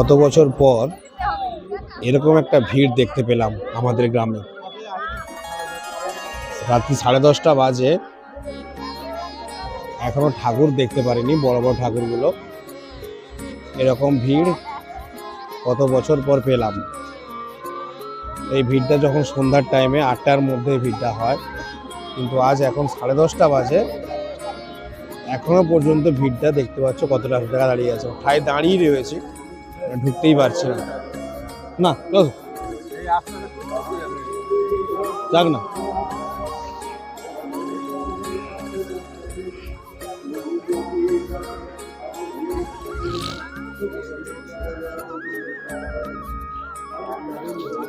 কত বছর পর এরকম একটা ভিড় দেখতে পেলাম আমাদের গ্রামে। রাত্রি সাড়ে দশটা বাজে। এখনও ঠাকুর দেখতে পারিনি, বড় বড় ঠাকুরগুলো। এরকম ভিড় কত বছর পর পেলাম। এই ভিড়টা যখন সন্ধ্যার টাইমে আটটার মধ্যে ভিড়টা হয়। কিন্তু আজ এখন সাড়ে দশটা বাজে। এখনও পর্যন্ত ভিড়টা দেখতে পাচ্ছ কতটা টাকা দাঁড়িয়ে আছে? ঠায় দাঁড়িয়ে রয়েছি। ঢুকতেই পারছি না। না। যাক না।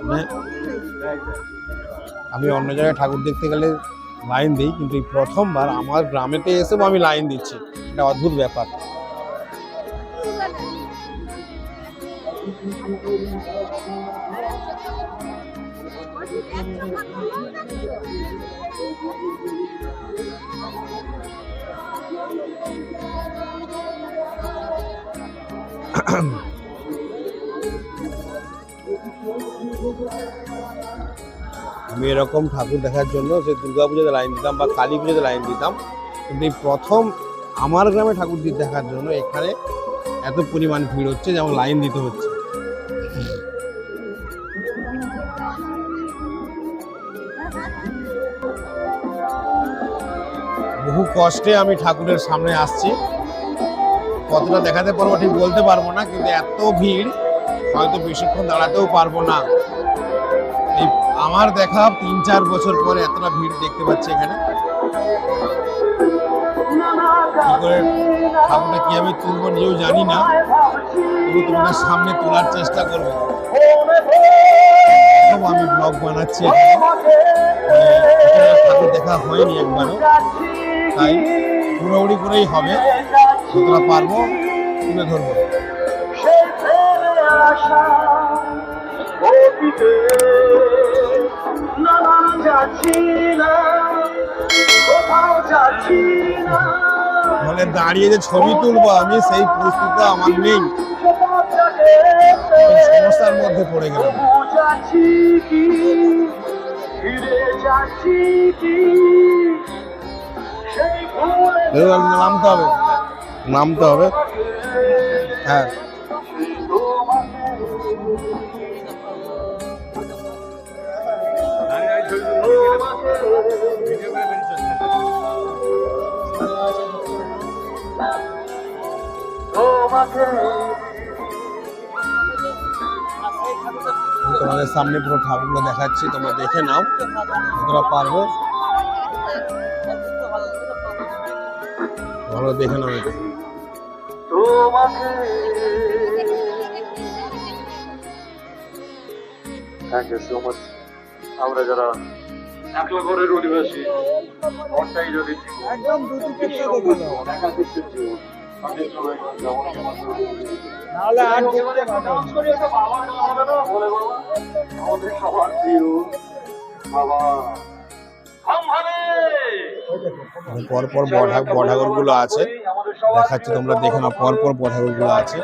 মানে আমি অন্য জায়গায় ঠাকুর দেখতে গেলে লাইন দিই, কিন্তু এই প্রথমবার আমার গ্রামেতে এসেও আমি লাইন দিচ্ছি। এটা অদ্ভুত ব্যাপার। আমি এরকম ঠাকুর দেখার জন্য যে দুর্গা পুজোতে লাইন দিতাম বা কালী পুজোতে লাইন দিতাম। কিন্তু এই প্রথম আমার গ্রামে ঠাকুর দেখার জন্য এখানে এত পরিমাণ ভিড় হচ্ছে যেমন লাইন দিতে হচ্ছে। বহু কষ্টে আমি ঠাকুরের সামনে আসছি। কতটা দেখাতে পারব ঠিক বলতে পারব না, কিন্তু এত ভিড়, হয়তো বেশিক্ষণ দাঁড়াতেও পারব না। এই আমার দেখা তিন চার বছর পরে এতটা ভিড় দেখতে পাচ্ছি এখানে। করে ঠাকুরটা কি আমি তুলবো নিজেও জানি না তবু তোমাদের সামনে তোলার চেষ্টা করব। আমি ব্লগ বানাচ্ছি। মানে ঠাকুর দেখা হয়নি একবারও। তাই পুরোপুরি করেই হবে। যতটা পারব তুলে ধরবো। নানান দাঁড়িয়ে যে ছবি তুলবো আমি, সেই পরিস্থিতি আমার নেই। সমস্যার মধ্যে পড়ে গেলাম। ফিরে যাচ্ছি নামতে হবে। নামতে হবে। হ্যাঁ। তোমাদের সামনে পুরো ঠাকুরগুলো দেখাচ্ছি, তোমরা দেখে নাও তোমরা পারবে। ভালো দেখে নাও এটা। তোমাকে থ্যাংক ইউ সো মাচ আমরা যারা একলা ঘরের অধিবাসী ঘরটাই যদি একদম নাহলে আর জীবনে বাবা আমাদের সবার প্রিয় বাবা। হাম হারে মানে পর পর বড় বড় ঠাকুরগুলো আছে। দেখাচ্ছি তোমরা, দেখো না পরপর পরগুলো ঠাকুরগুলো আছে।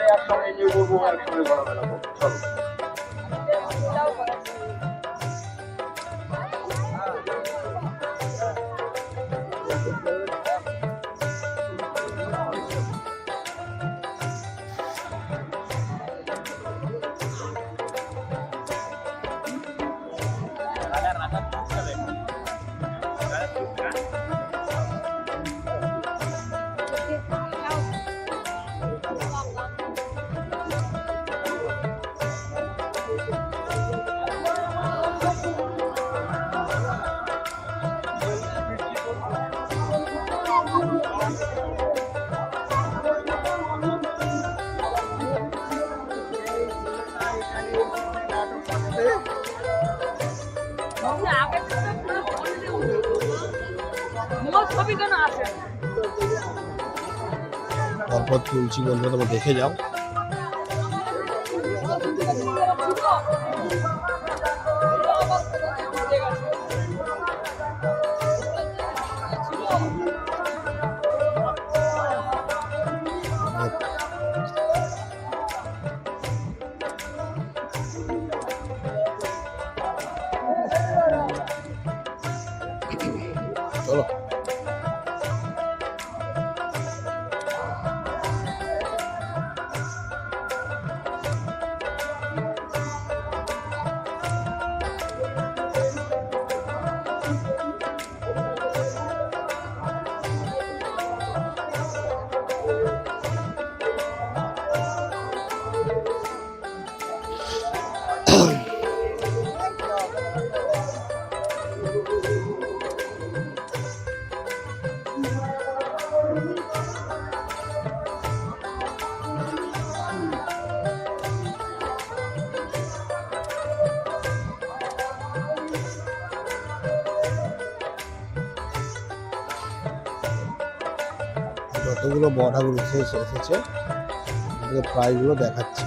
পরপর তুলছি বন্ধুরা তোমরা দেখে যাও। যতগুলো এসেছে এসে এসেছে প্রাইসগুলো দেখাচ্ছি।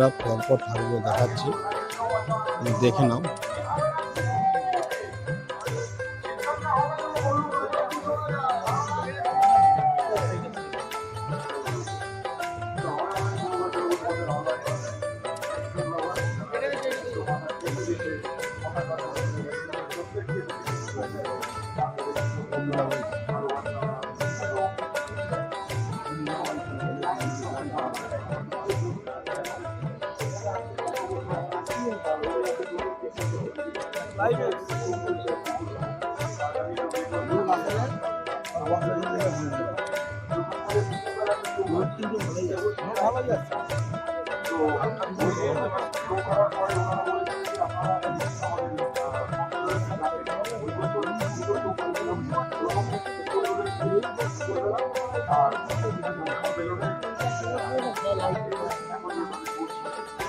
বন্ধুরা পরপর ঠাকুরগুলো দেখাচ্ছি। দেখে নাও।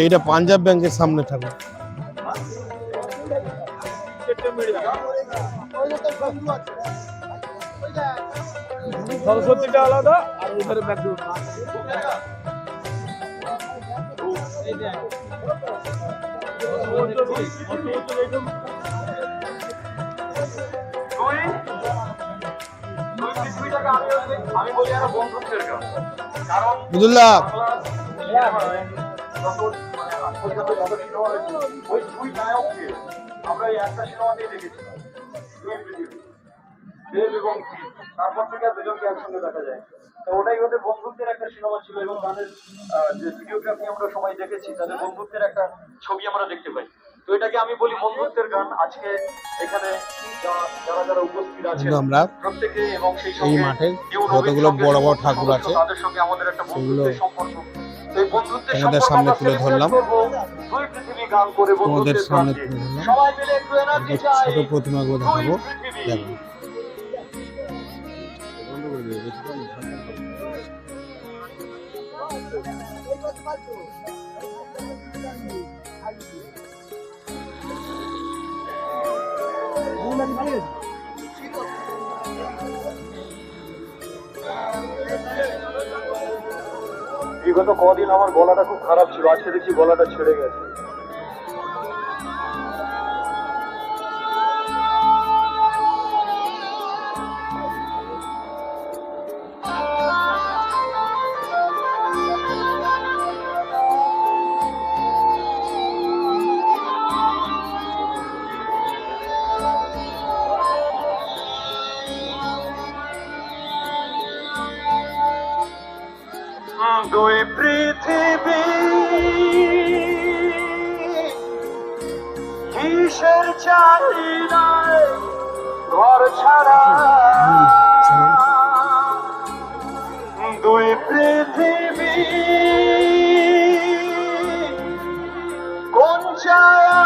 এটা পাঞ্জাব ব্যাংকের সামনে ঠাকুর সরস্বতীটা আলাদা আর ওদের ব্যাকগ্রাউন্ড দুই দুই পৃথিবীটাকে আমি বলি- আমি বলি একটা বন্ধুত্বের গান কারণ ওই দুই নায়ককে আমরা এই একটা সিনেমাতেই দেখেছিলাম দুই পৃথিবী দেব এবং তারপর থেকে আর দুজনকে একসঙ্গে দেখা যায়। তো ওটাই ওদের বন্ধুত্বের একটা সিনেমা ছিল এবং তাদের যে ভিডিওগ্রাফি আমরা সবাই দেখেছি তাদের বন্ধুত্বের একটা ছবি আমরা দেখতে পাই। তো এটাকে আমি বলি বন্ধুত্বের গান। আজকে এখানে যারা যারা উপস্থিত আছে আমরা প্রত্যেকে এবং সেই সঙ্গে মাঠে নবীন বড় বড় ঠাকুর আছে তাদের সঙ্গে আমাদের একটা বন্ধুত্বের সম্পর্ক। তোমাদের সামনে তুলে ধরলাম। তোমাদের সামনে তুলে ধরলাম। ছোট প্রতিমাগুলো দেখাবো। দেখো। Thank you. বিগত কদিন আমার গলাটা খুব খারাপ ছিল আজকে দেখছি গলাটা ছেড়ে গেছে। দুই পৃথিবী। কিসের চাহিদায় ঘর ছাড়া। দুই পৃথিবী। কোন ছায়া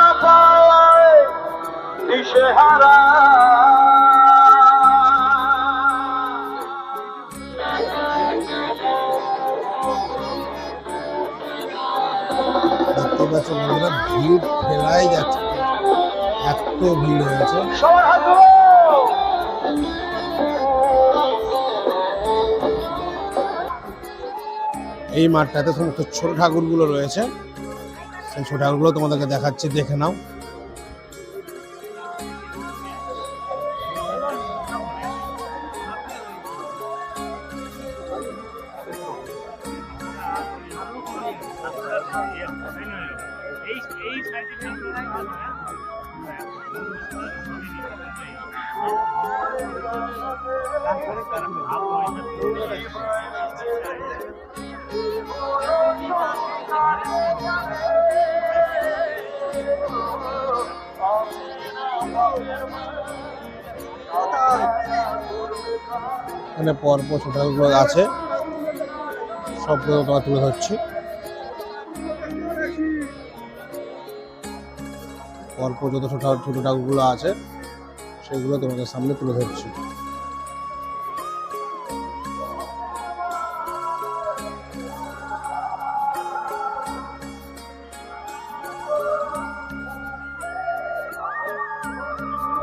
ভিড় ফেলাই যাচ্ছে। এত ভিড় হয়েছে! এই মাঠটাতে সমস্ত ছোট ঠাকুরগুলো রয়েছে। সেই ছোট ঠাকুরগুলো তোমাদেরকে দেখাচ্ছে দেখে নাও। ছোট আছে। সবগুলো তোমার তুলে ধরছি। পরপর যত ছোট ছোট ঠাকুরগুলো আছে, সেগুলো তোমাদের সামনে তুলে ধরছি।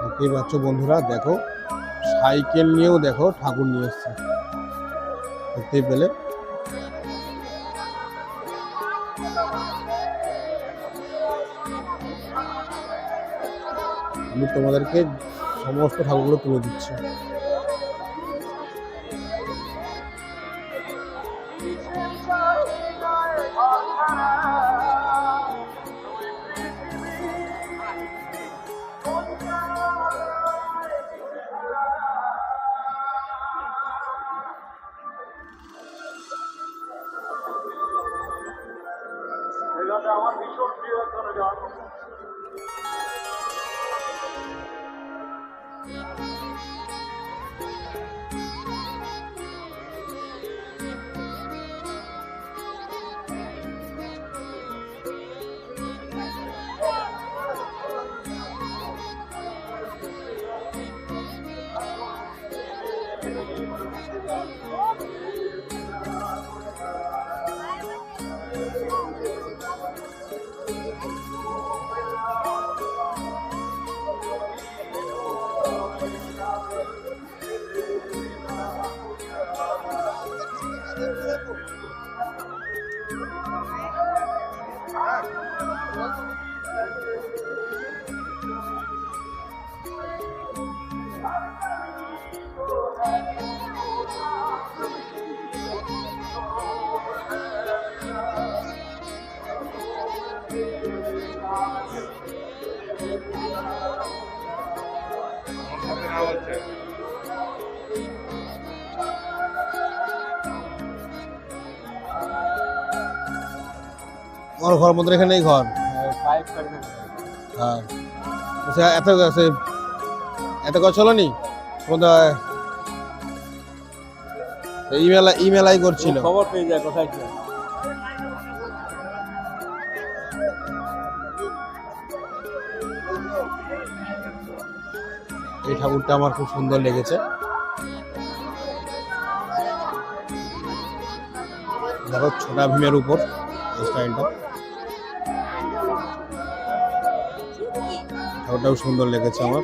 দেখতেই পাচ্ছ বন্ধুরা, দেখো, সাইকেল নিয়েও দেখো ঠাকুর নিয়ে এসছে। দেখতেই পেলে। আমি তোমাদেরকে সমস্ত ঠাকুরগুলো তুলে দিচ্ছি। আমার ঘর মধ্যে এখানেই ঘর। হ্যাঁ। আচ্ছা এত এত তোমাদের ইমেল ইমেলাই করছিল। খবর পেয়ে যায় কোথায় কি এই ঠাকুরটা আমার খুব সুন্দর লেগেছে। দেখো ছোটা ভীমের উপর স্টাইলটা ওটাও সুন্দর লেগেছে আমার।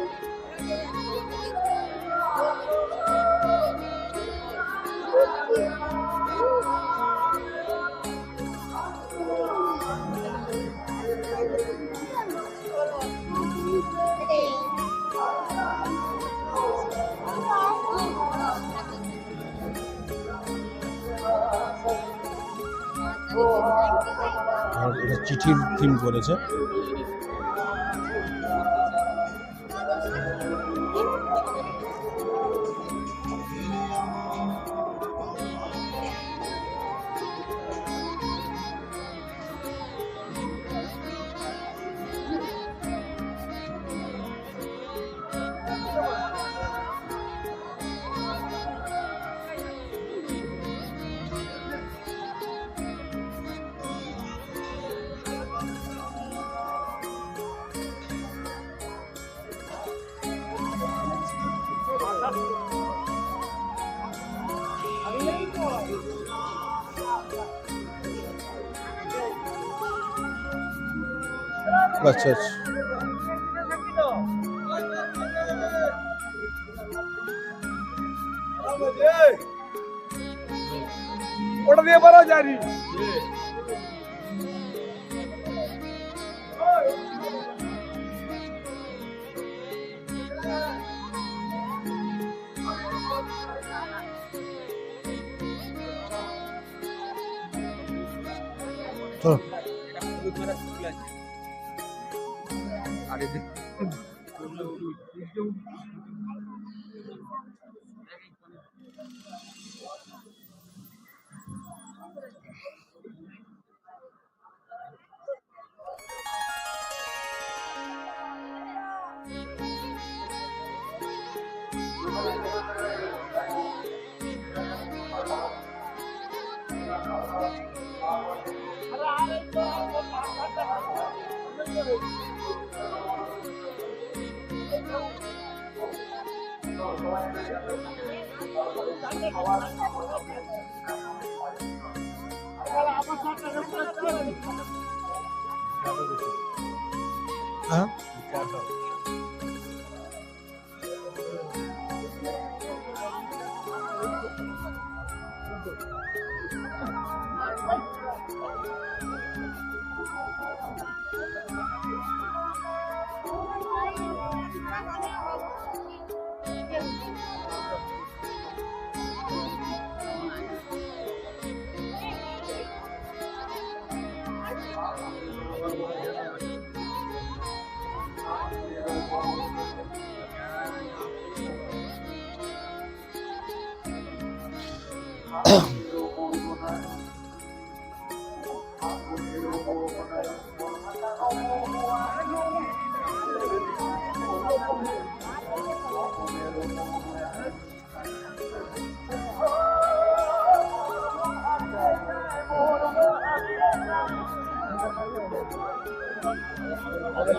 চিঠির থিম করেছে। আচ্ছা আচ্ছা। ওটা দিয়ে পারা জানি চলো আরে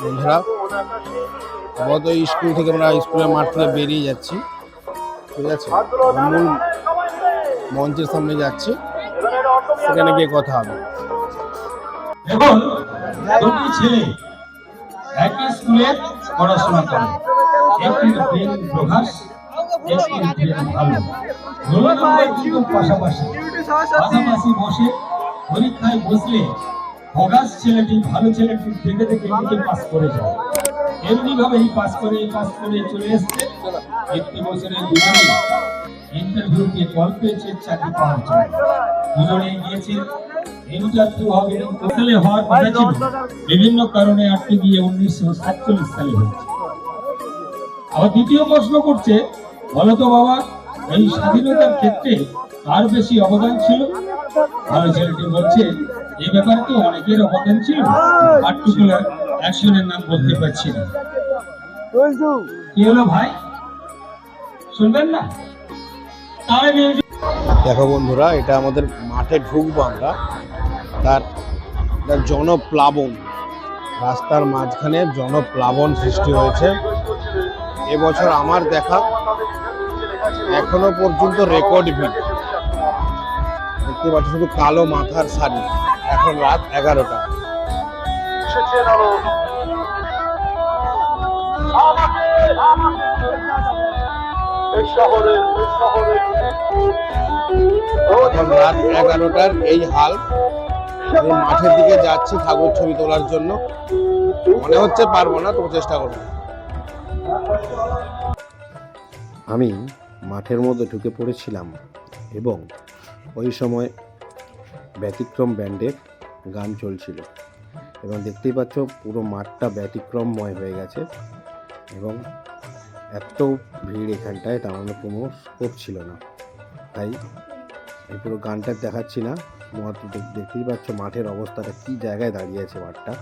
বন্ধুরা গত স্কুল থেকে আমরা স্কুলের মাঠ থেকে বেরিয়ে যাচ্ছি। ঠিক আছে? মঞ্চের সামনে যাচ্ছি। সেখানে গিয়ে কথা হবে। এখন দুটি ছেলে একই স্কুলে পড়াশোনা করে। প্রেম প্রেম ভালো। কিন্তু পাশাপাশি। পাশাপাশি বসে পরীক্ষায় বসলে প্রকাশ ছেলেটি ভালো ছেলেটি দেখে দেখে এমনিতে পাস করে যায়। এমনি ভাবেই পাস করে পাস করে চলে এসছে। একটি বছরের ইন্টারভিউতে কল পেয়েছে চাকরি পাওয়ার জন্য। গিয়েছে। ইন্টারভিউ হবে সালে হওয়ার কথা ছিল। বিভিন্ন কারণে আটকে গিয়ে উনিশশো সাতচল্লিশ সালে হয়েছে। আবার দ্বিতীয় প্রশ্ন করছে বলতো বাবা এই স্বাধীনতার ক্ষেত্রে কার বেশি অবদান ছিল। ভালো ছেলেটি বলছে এই ব্যাপারে তো অনেকের অবদান ছিল। পার্টিকুলার একজনের নাম বলতে পারছি না। কি হলো ভাই? শুনবেন না? দেখো বন্ধুরা, এটা আমাদের মাঠে ঢুকবো আমরা। তার জনপ্লাবন। রাস্তার মাঝখানে জনপ্লাবন সৃষ্টি হয়েছে। এবছর আমার দেখা এখনও পর্যন্ত রেকর্ড ভিড়। দেখতে পাচ্ছি শুধু কালো মাথার শাড়ি। এখন রাত এগারোটা। এখন রাত এগারোটার এই হাল। মাঠের দিকে যাচ্ছি ঠাকুর ছবি তোলার জন্য। মনে হচ্ছে পারব না, তবু চেষ্টা করব। আমি মাঠের মধ্যে ঢুকে পড়েছিলাম এবং ওই সময় ব্যতিক্রম ব্যান্ডের গান চলছিল এবং দেখতেই পাচ্ছ পুরো মাঠটা ব্যতিক্রমময় হয়ে গেছে এবং এত ভিড় এখানটায় দাঁড়ানোর কোনো স্কোপ ছিল না। তাই এই পুরো গানটা দেখাচ্ছি না। মাঠ দেখতেই পাচ্ছ মাঠের অবস্থাটা, কি জায়গায় দাঁড়িয়ে আছে মাঠটা।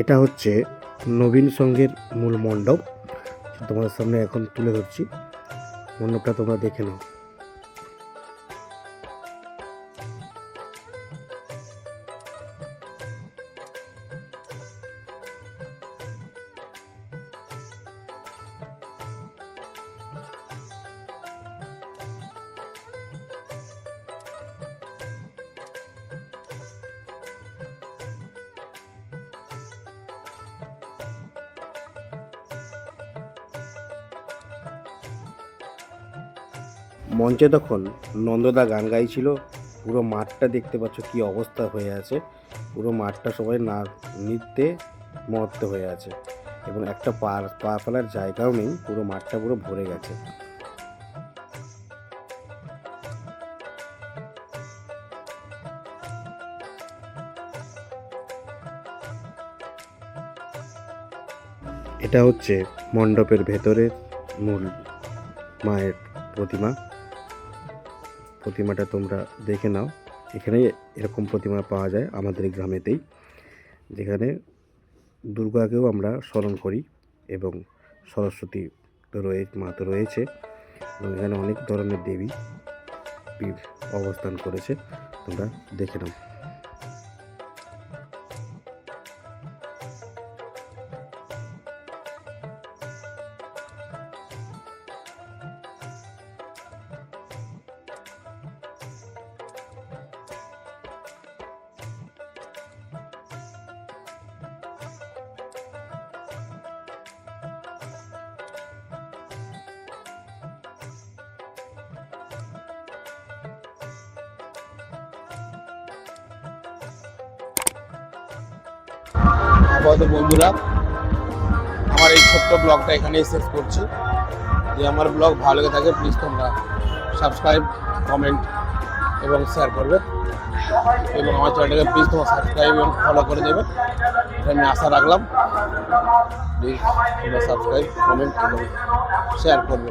এটা হচ্ছে নবীন সঙ্গের মূল মণ্ডপ। তোমাদের সামনে এখন তুলে ধরছি। মণ্ডপটা তোমরা দেখে নাও। মঞ্চে তখন নন্দদা গান গাইছিল। পুরো মাঠটা দেখতে পাচ্ছ কি অবস্থা হয়ে আছে। পুরো মাঠটা সবাই না, নৃত্যে মত্ত হয়ে আছে। এবং একটা পা পা ফেলার জায়গাও নেই, পুরো মাঠটা পুরো ভরে গেছে। এটা হচ্ছে মণ্ডপের ভেতরের মূল মায়ের প্রতিমা। প্রতিমাটা তোমরা দেখে নাও। এখানে এরকম প্রতিমা পাওয়া যায় আমাদের গ্রামেতেই, যেখানে দুর্গাকেও আমরা স্মরণ করি এবং সরস্বতী তো রয়ে, মা তো রয়েছে এবং এখানে অনেক ধরনের দেবী অবস্থান করেছে। তোমরা দেখে নাও। আপাতত বন্ধুরা, আমার এই ছোট্ট ব্লগটা এখানেই শেষ করছি। যে আমার ব্লগ ভালো লেগে থাকে প্লিজ তোমরা সাবস্ক্রাইব কমেন্ট এবং শেয়ার করবে। এবং আমার চ্যানেলটাকে প্লিজ তোমরা সাবস্ক্রাইব এবং ফলো করে দেবে। আমি আশা রাখলাম। প্লিজ তোমরা সাবস্ক্রাইব কমেন্ট এবং শেয়ার করবে।